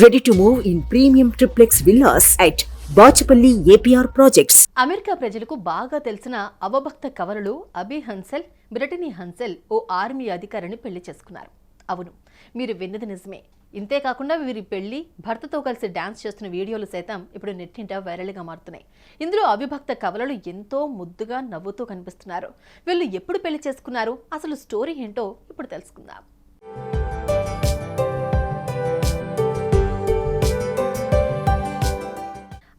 Ready to move in premium triplex villas at Bachupally APR projects America ప్రజలకు బాగా తెలిసిన అవభక్త కవరులు అబి Hensel Brittany హన్సెల్ ఓ army అధికారిని పెళ్ళి చేసుకున్నారు. అవును మీరు విన్నది నిజమే. ఇంతే కాకుండా వీరి పెళ్ళి భర్తతో కలిసి డాన్స్ చేస్తున్న వీడియోలు సైతం ఇప్పుడు నెట్టింట వైరల్గా మారుతున్నాయి. ఇందులో అవిభక్త కవలలు ఎంతో ముద్దుగా నవ్వుతూ కనిపిస్తున్నారు. వీళ్ళు ఎప్పుడు పెళ్ళి చేసుకున్నారు? అసలు స్టోరీ ఏంటో ఇప్పుడు తెలుసుకుందాం.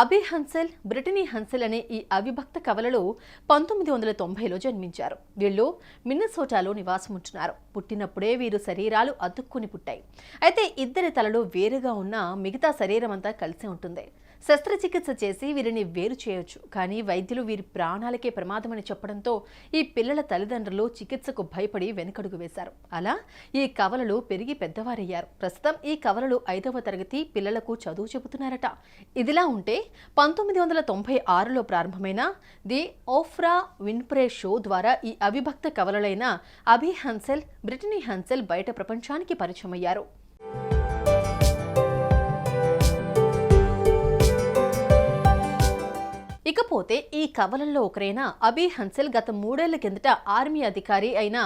అబే హన్సెల్ బ్రిటనీ హన్సెల్ అనే ఈ అవిభక్త కవలలో పంతొమ్మిది వందల తొంభైలో జన్మించారు. వీళ్ళు మిన్నసోటాలో నివాసముంటున్నారు. పుట్టినప్పుడే వీరు శరీరాలు అతుక్కుని పుట్టాయి. అయితే ఇద్దరి తలలు వేరుగా ఉన్న మిగతా శరీరం అంతా కలిసి ఉంటుంది. శస్త్రచికిత్స చేసి వీరిని వేరు చేయొచ్చు. కానీ వైద్యులు వీరి ప్రాణాలకే ప్రమాదమని చెప్పడంతో ఈ పిల్లల తల్లిదండ్రులు చికిత్సకు భయపడి వెనుకడుగు వేశారు. అలా ఈ కవలలు పెరిగి పెద్దవారయ్యారు. ప్రస్తుతం ఈ కవలలు ఐదవ తరగతి పిల్లలకు చదువు చెబుతున్నారట. ఇదిలా ఉంటే పంతొమ్మిది వందల తొంభై ఆరులో ప్రారంభమైన ది ఓఫ్రా విన్ప్రే షో ద్వారా ఈ అవిభక్త కవలలైన అభి హన్సెల్ బ్రిటనీ హన్సెల్ బయట ప్రపంచానికి పరిచయమయ్యారు. ఇకపోతే ఈ కవలంలో ఒకరైన అబీ హన్సెల్ గత మూడేళ్ళ కిందట ఆర్మీ అధికారి అయిన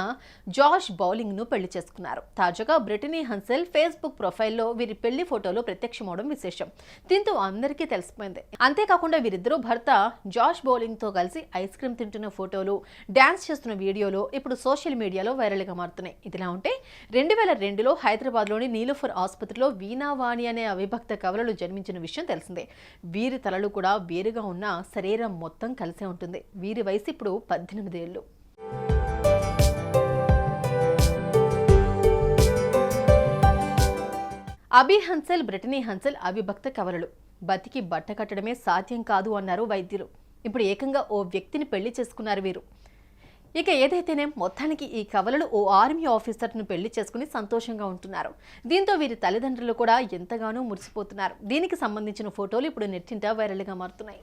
జార్జ్ బౌలింగ్ను పెళ్ళి చేసుకున్నారు. తాజాగా బ్రిటనీ హన్సెల్ ఫేస్బుక్ ప్రొఫైల్లో వీరి పెళ్ళి ఫోటోలు ప్రత్యక్షమవడం విశేషం. దీంతో అందరికీ తెలిసిపోయింది. అంతేకాకుండా వీరిద్దరూ భర్త జార్జ్ బౌలింగ్తో కలిసి ఐస్ క్రీమ్ తింటున్న ఫోటోలు డాన్స్ చేస్తున్న వీడియోలు ఇప్పుడు సోషల్ మీడియాలో వైరల్గా మారుతున్నాయి. ఇదిలా ఉంటే రెండు వేల రెండులో హైదరాబాద్లోని నీలోఫర్ ఆసుపత్రిలో వీణావాణి అనే అవిభక్త కవలలు జన్మించిన విషయం తెలిసిందే. వీరి తలలు కూడా వేరుగా ఉన్న శరీరం మొత్తం కలిసే ఉంటుంది. వీరి వయసు ఇప్పుడు పద్దెనిమిది ఏళ్ళు. అబి హన్సెల్ బ్రిటనీ హన్సెల్ అవిభక్త కవలలు. బతికి బట్ట కట్టడమే సాధ్యం కాదు అన్నారు వైద్యులు. ఇప్పుడు ఏకంగా ఓ వ్యక్తిని పెళ్ళి చేసుకున్నారు వీరు. ఇక ఏదైతేనే మొత్తానికి ఈ కవలలు ఓ ఆర్మీ ఆఫీసర్ను పెళ్ళి చేసుకుని సంతోషంగా ఉంటున్నారు. దీంతో వీరి తల్లిదండ్రులు కూడా ఎంతగానో మురిసిపోతున్నారు. దీనికి సంబంధించిన ఫోటోలు ఇప్పుడు నెట్టింట వైరల్గా మారుతున్నాయి.